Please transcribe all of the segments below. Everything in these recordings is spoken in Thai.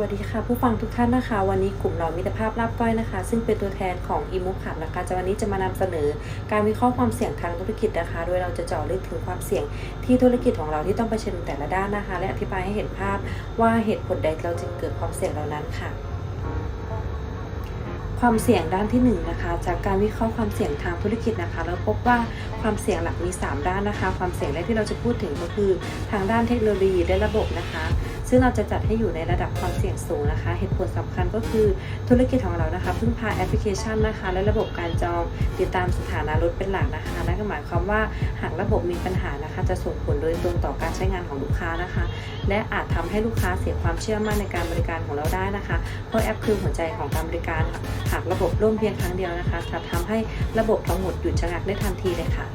วัสดีค่ะ ผู้ฟังทุกท่านนะคะ วันนี้กลุ่มเรามิตรภาพลาบก้อยนะคะ ซึ่งเป็นตัวแทนของอีมุขับนะคะจะวันนี้จะมานำเสนอการวิเคราะห์ความเสี่ยงทางธุรกิจนะคะ โดยเราจะเจาะลึกถึงความเสี่ยงที่ธุรกิจของเราที่ต้องเผชิญแต่ละด้านนะคะ และอธิบายให้เห็นภาพว่าเหตุผลใดเราจึงเกิดความเสี่ยงเหล่านั้นค่ะความเสี่ยงด้านที่1นงนะคะจากการวิเคราะห์ความเสี่ยงทางธุรกิจนะคะ เราพบว่าความเสี่ยงหลักมี 3 ด้านนะคะ ความเสี่ยงแรกที่เราจะพูดถึงก็คือ ทางด้านเทคโนโลยีและระบบนะคะ ซึ่งเราจะจัดให้อยู่ในระดับความเสี่ยงสูงนะคะ เหตุผลสำคัญก็คือธุรกิจของเรานะคะพึ่งพาแอปพลิเคชันนะคะ และระบบการจองติดตามสถานะรถเป็นหลักนะคะนั่นก็หมายความว่าหากระบบมีปัญหานะคะ จะส่งผลโดยตรงต่อการใช้งานของลูกค้านะคะ และอาจทำให้ลูกค้าเสียความเชื่อมั่นในการบริการของเราได้นะคะ เพราะแอปคือหัวใจของการบริการหากระบบล่มเพียงครั้งเดียวนะคะจะทำให้ระบบทั้งหมดหยุดชะงักได้ทันทีเลยค่ะ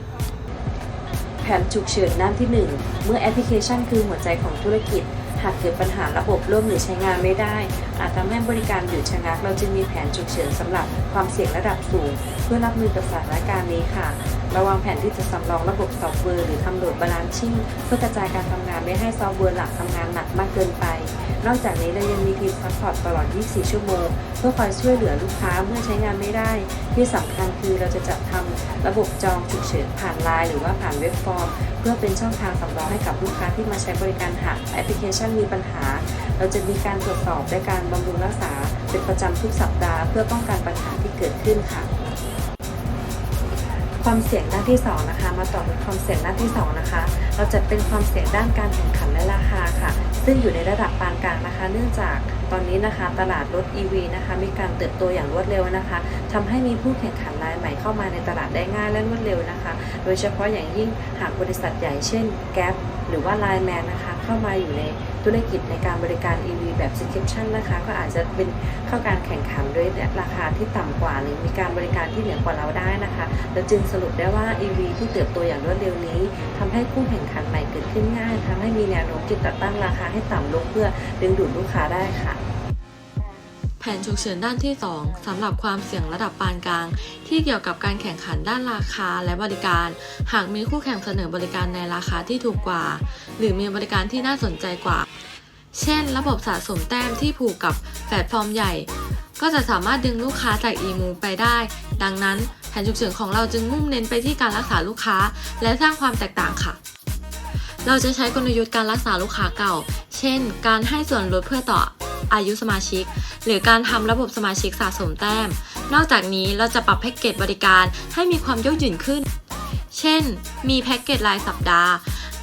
แผนฉุกเฉินด้านที่ 1 เมื่อแอปพลิเคชันคือหัวใจของธุรกิจ หากเกิดปัญหาระบบล่มหรือใช้งานไม่ได้ อาจทำให้บริการหยุดชะงัก เราจึงมีแผนฉุกเฉินสำหรับความเสี่ยงระดับสูง เพื่อรับมือกับสถานการณ์นี้ค่ะระวังแผนที่จะสำรองระบบซอฟต์แวร์หรือทำโหลดบาลานซิ่งเพื่อกระจายการทำงานไม่ให้ซอฟต์แวร์หลักทำงานหนักมากเกินไป นอกจากนี้เรายังมีทีมซัพพอร์ตตลอด 24 ชั่วโมง เพื่อคอยช่วยเหลือลูกค้าเมื่อใช้งานไม่ได้ ที่สำคัญคือเราจะจัดทำระบบจองฉุกเฉินผ่านไลน์หรือว่าผ่านเว็บฟอร์ม เพื่อเป็นช่องทางสำรองให้กับลูกค้าที่มาใช้บริการหากแอปพลิเคชันมีปัญหา เราจะมีการตรวจสอบและการบำรุงรักษา เป็นประจำทุกสัปดาห์เพื่อป้องกันปัญหาที่เกิดขึ้นค่ะความเสี่ยงด้านที่สองนะคะ มาต่อเป็นความเสี่ยงด้านที่สองนะคะ เราจะเป็นความเสี่ยงด้านการแข่งขันและราคาค่ะ ซึ่งอยู่ในระดับปานกลางนะคะ เนื่องจากตอนนี้นะคะตลาดรถ EV นะคะมีการเติบโตอย่างรวดเร็วนะคะทำให้มีผู้แข่งขันรายใหม่เข้ามาในตลาดได้ง่ายและรวดเร็วนะคะ โดยเฉพาะอย่างยิ่งหากบริษัทใหญ่เช่น Gap หรือว่า Line Man นะคะ เข้ามาอยู่ในธุรกิจในการบริการ EV แบบ subscription นะคะ ก็อาจจะเป็นเข้าการแข่งขันด้วยราคาที่ต่ำกว่า หรือมีการบริการที่เหนือกว่าเราได้นะคะเราจึงสรุปได้ว่า EV ที่เติบโตอย่างรวดเร็วนี้ทำให้คู่แข่งขันใหม่เกิดขึ้นง่ายทำให้มีแนวโน้มที่จะตั้งราคาให้ต่ำลงเพื่อดึงดูดลูกค้าได้ค่ะ แผนฉุกเฉินด้านที่ 2สำหรับความเสี่ยงระดับปานกลาง ที่เกี่ยวกับการแข่งขันด้านราคาและบริการ หากมีคู่แข่งเสนอบริการในราคาที่ถูกกว่า หรือมีบริการที่น่าสนใจกว่า เช่น ระบบสะสมแต้มที่ผูกกับแพลตฟอร์มใหญ่ ก็จะสามารถดึงลูกค้าจากอีมูไปได้ ดังนั้นแผนฉุกเฉินของเราจึงมุ่งเน้นไปที่การรักษาลูกค้า และสร้างความแตกต่างค่ะ เราจะใช้กลยุทธ์การรักษาลูกค้าเก่า เช่น การให้ส่วนลดเพื่อต่ออายุสมาชิก หรือการทำระบบสมาชิกสะสมแต้ม นอกจากนี้เราจะปรับแพ็กเกจบริการให้มีความยั่งยืนขึ้น เช่น มีแพ็กเกจรายสัปดาห์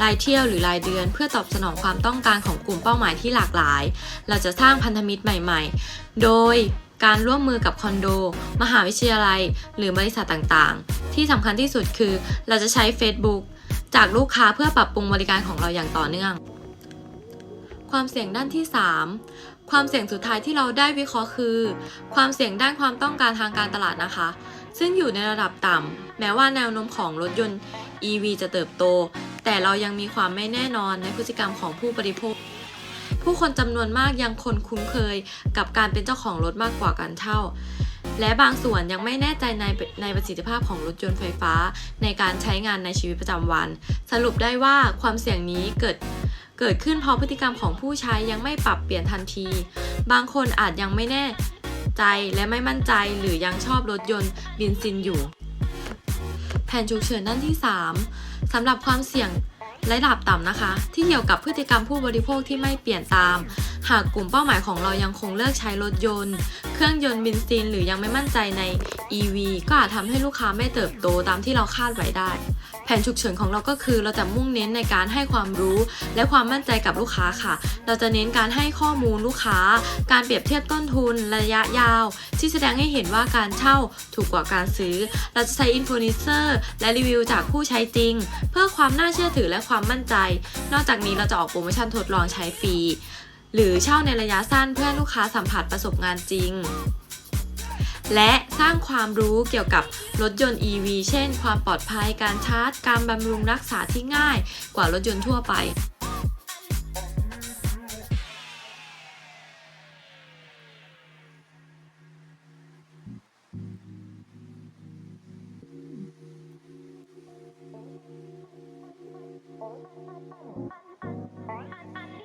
รายเที่ยวหรือรายเดือนเพื่อตอบสนองความต้องการของกลุ่มเป้าหมายที่หลากหลาย เราจะสร้างพันธมิตรใหม่ๆ โดยการร่วมมือกับคอนโด มหาวิทยาลัย หรือบริษัทต่างๆ ที่สำคัญที่สุดคือเราจะใช้ Facebook จากลูกค้าเพื่อปรับปรุงบริการของเราอย่างต่อเนื่อง ความเสี่ยงด้านที่ 3 ความเสี่ยงสุดท้ายที่เราได้วิเคราะห์คือ ความเสี่ยงด้านความต้องการทางการตลาดนะคะ ซึ่งอยู่ในระดับต่ำแม้ว่าแนวโน้มของรถยนต์ EV จะเติบโต แต่เรายังมีความไม่แน่นอนในพฤติกรรมของผู้บริโภค ผู้คนจำนวนมากยังคนคุ้นเคยกับการเป็นเจ้าของรถมากกว่าการเช่าและบางส่วนยังไม่แน่ใจในในประสิทธิภาพของรถยนต์ไฟฟ้า ในการใช้งานในชีวิตประจำวัน สรุปได้ว่าความเสี่ยงนี้เกิด เกิดขึ้นเพราะพฤติกรรมของผู้ใช้ยังไม่ปรับเปลี่ยนทันที บางคนอาจยังไม่แน่ใจและไม่มั่นใจหรือยังชอบรถยนต์บินซินอยู่ แผนฉุกเฉินด้านที่ 3สำหรับความเสี่ยงระดับต่ำนะคะ ที่เกี่ยวกับพฤติกรรมผู้บริโภคที่ไม่เปลี่ยนตามหากกลุ่มเป้าหมายของเรายังคงเลือกใช้รถยนต์ เครื่องยนต์บินซิน หรือยังไม่มั่นใจใน EV ก็อาจทำให้ลูกค้าไม่เติบโตตามที่เราคาดไว้ได้ แผนฉุกเฉินของเราก็คือ เราจะมุ่งเน้นในการให้ความรู้และความมั่นใจกับลูกค้าค่ะ เราจะเน้นการให้ข้อมูลลูกค้า การเปรียบเทียบต้นทุนระยะยาว ที่แสดงให้เห็นว่าการเช่าถูกกว่าการซื้อ เราจะใช้อินฟลูเอนเซอร์และรีวิวจากผู้ใช้จริง เพื่อความน่าเชื่อถือและความมั่นใจ นอกจากนี้เราจะออกโปรโมชั่นทดลองใช้ฟรี หรือเช่าในระยะสั้นเพื่อลูกค้าสัมผัสประสบงานจริง และสร้างความรู้เกี่ยวกับรถยนต์ EV เช่น ความปลอดภัยการชาร์จ การบำรุงรักษาที่ง่ายกว่ารถยนต์ทั่วไปอันอันอัน